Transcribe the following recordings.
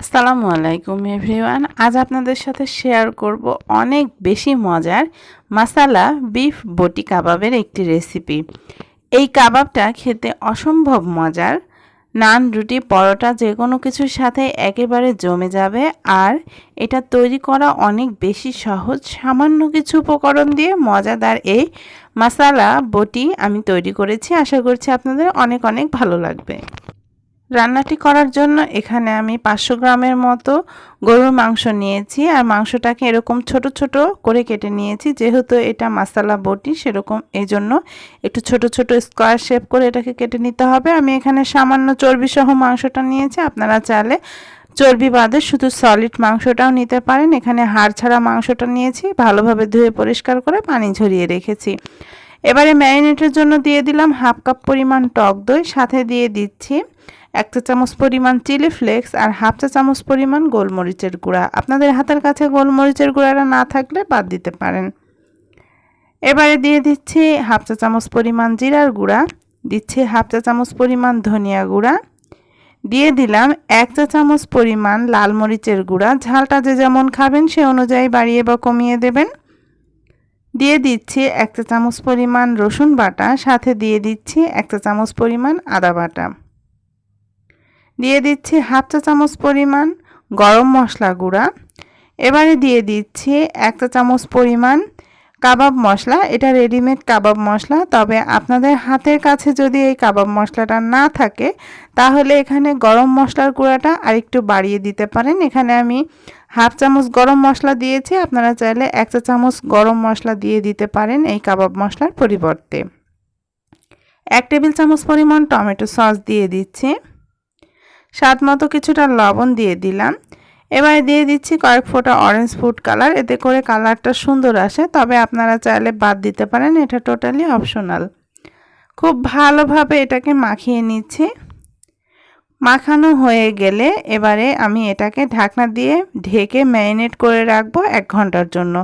আসসালামু আলাইকুম এভরিওয়ান। আজ আপনাদের সাথে শেয়ার করব অনেক বেশি মজার মাসালা বিফ বটি কাবাবের একটি রেসিপি। এই কাবাবটা খেতে অসম্ভব মজার। নান, রুটি, পরোটা যে কোনো কিছুর সাথে একেবারে জমে যাবে আর এটা তৈরি করা অনেক বেশি সহজ। সামান্য কিছু উপকরণ দিয়ে মজাদার এই মাসালা বটি আমি তৈরি করেছি। আশা করছি আপনাদের অনেক অনেক ভালো লাগবে। রান্নাটি করার জন্য এখানে আমি পাঁচশো গ্রামের মতো গরুর মাংস নিয়েছি আর মাংসটাকে এরকম ছোট ছোট করে কেটে নিয়েছি। যেহেতু এটা মশালা বটি, সেরকম এই জন্য একটু ছোট ছোট স্কোয়ার শেপ করে এটাকে কেটে নিতে হবে। আমি এখানে সামান্য চর্বি সহ মাংসটা নিয়েছি। আপনারা চাইলে চর্বি বাদে শুধু সলিড মাংসটাও নিতে পারেন। এখানে হাড় ছাড়া মাংসটা নিয়েছি। ভালোভাবে ধুয়ে পরিষ্কার করে পানি ঝরিয়ে রেখেছি। এবারে ম্যারিনেটের জন্য দিয়ে দিলাম হাফ কাপ পরিমাণ টক দই, সাথে দিয়ে দিচ্ছি এক চা চামচ পরিমাণ চিলি ফ্লেক্স আর হাফ চা চামচ পরিমাণ গোলমরিচের গুঁড়া। আপনাদের হাতের কাছে গোলমরিচের গুঁড়াটা না থাকলে বাদ দিতে পারেন। এবারে দিয়ে দিচ্ছি হাফ চা চামচ পরিমাণ জিরার গুঁড়া, দিচ্ছি হাফ চা চামচ পরিমাণ ধনিয়া গুঁড়া, দিয়ে দিলাম এক চা চামচ পরিমাণ লাল মরিচের গুঁড়া। ঝালটা যে যেমন খাবেন সে অনুযায়ী বাড়িয়ে বা কমিয়ে দেবেন। দিয়ে দিচ্ছি এক চা চামচ পরিমাণ রসুন বাটা, সাথে দিয়ে দিচ্ছি এক চা চামচ পরিমাণ আদা বাটা। দিয়ে দিচ্ছি হাফ চা চামচ পরিমাণ গরম মশলা গুঁড়া। এবারে দিয়ে দিচ্ছি এক চা চামচ পরিমাণ কাবাব মশলা। এটা রেডিমেড কাবাব মশলা। তবে আপনাদের হাতের কাছে যদি এই কাবাব মশলাটা না থাকে, তাহলে এখানে গরম মশলার গুঁড়াটা আরেকটু বাড়িয়ে দিতে পারেন। এখানে আমি হাফ চামচ গরম মশলা দিয়েছি। আপনারা চাইলে এক চা চামচ গরম মশলা দিয়ে দিতে পারেন এই কাবাব মশলার পরিবর্তে। এক টেবিল চামচ পরিমাণ টমেটো সস দিয়ে দিচ্ছি। স্বাদ মতো কিছুটা লবণ দিয়ে দিলাম। এবারে দিয়ে দিচ্ছি কয়েক ফোঁটা অরেঞ্জ ফুড কালার এতে করে কালারটা সুন্দর আসে। তবে আপনারা চাইলে বাদ দিতে পারেন, এটা টোটালি অপশনাল খুব ভালোভাবে এটাকে মাখিয়ে নিচ্ছি। মাখানো হয়ে গেলে এবারে আমি এটাকে ঢাকনা দিয়ে ঢেকে ম্যারিনেট করে রাখব এক ঘণ্টার জন্য।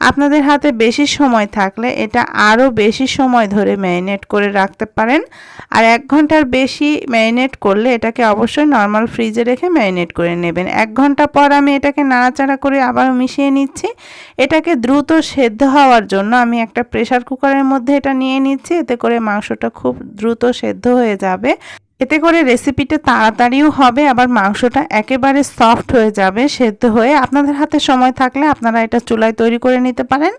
আপনাদের হাতে বেশি সময় থাকলে এটা আরও বেশি সময় ধরে ম্যারিনেট করে রাখতে পারেন। আর এক ঘণ্টার বেশি ম্যারিনেট করলে এটাকে অবশ্যই নর্মাল ফ্রিজে রেখে ম্যারিনেট করে নেবেন। এক ঘণ্টা পর আমি এটাকে নাড়াচাড়া করে আবার মিশিয়ে নিচ্ছি। এটাকে দ্রুত সেদ্ধ হওয়ার জন্য আমি একটা প্রেশার কুকারের মধ্যে এটা নিয়ে নিচ্ছি। এতে করে মাংসটা খুব দ্রুত সেদ্ধ হয়ে যাবে। এতে করে রেসিপিটা তাড়াতাড়িও হবে, আবার মাংসটা একেবারে সফট হয়ে যাবে, সেদ্ধ হয়ে আপনাদের হাতে সময় থাকলে আপনারা এটা চুলায় তৈরি করে নিতে পারেন।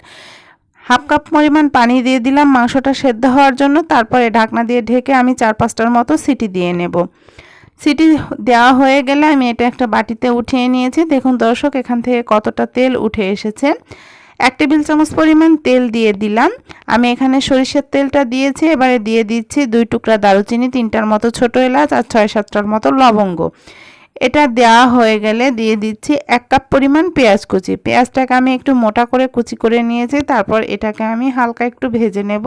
হাফ কাপ পরিমাণ পানি দিয়ে দিলাম মাংসটা সেদ্ধ হওয়ার জন্য, তারপরে ঢাকনা দিয়ে ঢেকে আমি চার পাঁচটার মতো সিটি দিয়ে নেব। সিটি দেওয়া হয়ে গেলে আমি এটা একটা বাটিতে উঠিয়ে নিয়েছি। দেখুন দর্শক, এখান থেকে কতটা তেল উঠে এসেছে। এক টেবিল চামচ পরিমাণ তেল দিয়ে দিলাম। আমি এখানে সরিষার তেলটা দিয়েছি, এবারে দিয়ে দিচ্ছি দুই টুকরা দারুচিনি, তিনটার মতো ছোট এলাচ আর ছয় সাতটার মতো লবঙ্গ। এটা দেওয়া হয়ে গেলে দিয়ে দিচ্ছি এক কাপ পরিমাণ পেঁয়াজ কুচি। পেঁয়াজটাকে আমি একটু মোটা করে কুচি করে নিয়েছি, তারপর এটাকে আমি হালকা একটু ভেজে নেব।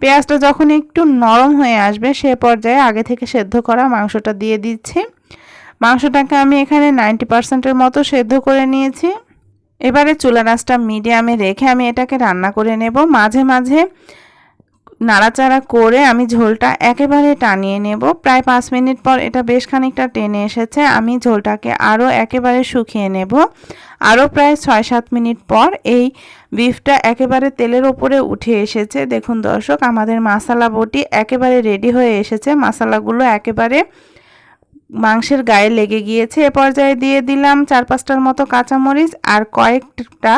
পেঁয়াজটা যখন একটু নরম হয়ে আসবে, সে পর্যায়ে আগে থেকে সেদ্ধ করা মাংসটা দিয়ে দিচ্ছি। মাংসটাকে আমি এখানে নাইনটি পার্সেন্টের মতো সেদ্ধ করে নিয়েছি। এবারে চুলা রাসটা মিডিয়ামে রেখে আমি এটাকে রান্না করে নেব। মাঝে মাঝে নাড়াচাড়া করে আমি ঝোলটা একেবারে টানিয়ে নেব। প্রায় পাঁচ মিনিট পর এটা বেশ খানিকটা টেনে এসেছে। আমি ঝোলটাকে আরও একেবারে শুকিয়ে নেব। আরও প্রায় ছয় সাত মিনিট পর এই বিফটা একেবারে তেলের ওপরে উঠে এসেছে। দেখুন দর্শক, আমাদের মশালা বটি একেবারে রেডি হয়ে এসেছে। মশালাগুলো একেবারে মাংসের গায়ে লেগে গিয়েছে। এ পর্যায়ে দিয়ে দিলাম চার পাঁচটার মতো কাঁচামরিচ আর কয়েকটা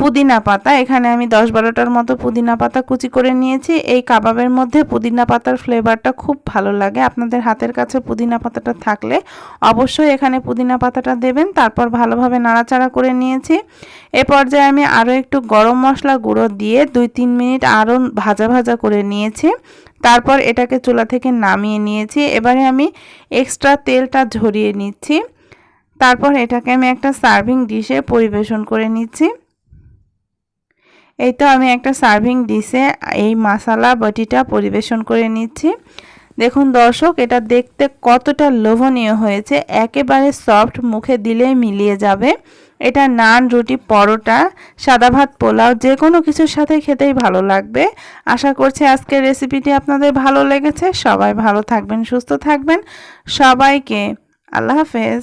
পুদিনা পাতা। এখানে আমি দশ বারোটার মতো পুদিনা পাতা কুচি করে নিয়েছি। এই কাবাবের মধ্যে পুদিনা পাতার ফ্লেভারটা খুব ভালো লাগে। আপনাদের হাতের কাছে পুদিনা পাতাটা থাকলে অবশ্যই এখানে পুদিনা পাতাটা দেবেন। তারপর ভালোভাবে নাড়াচাড়া করে নিয়েছি। এ পর্যায়ে আমি আরও একটু গরম মশলা গুঁড়ো দিয়ে দুই তিন মিনিট আরও ভাজা ভাজা করে নিয়েছি। তারপর এটাকে চুলা থেকে নামিয়ে নিয়েছি। এবারে আমি এক্সট্রা তেলটা ঝরিয়ে নিচ্ছি। তারপর এটাকে আমি একটা সার্ভিং ডিশে পরিবেশন করে নিচ্ছি। এই তো আমি একটা সার্ভিং ডিশে এই মশালা বটিটা পরিবেশন করে নিচ্ছি। দেখুন দর্শক, এটা দেখতে কতটা লোভনীয় হয়েছে। একেবারে সফট মুখে দিলেই মিলিয়ে যাবে। এটা নান, রুটি, পরোটা, সাদা ভাত, পোলাও যে কোনো কিছুর সাথে খেতেই ভালো লাগবে। আশা করছি আজকের রেসিপিটি আপনাদের ভালো লেগেছে। সবাই ভালো থাকবেন, সুস্থ থাকবেন। সবাইকে আল্লাহ হাফেজ।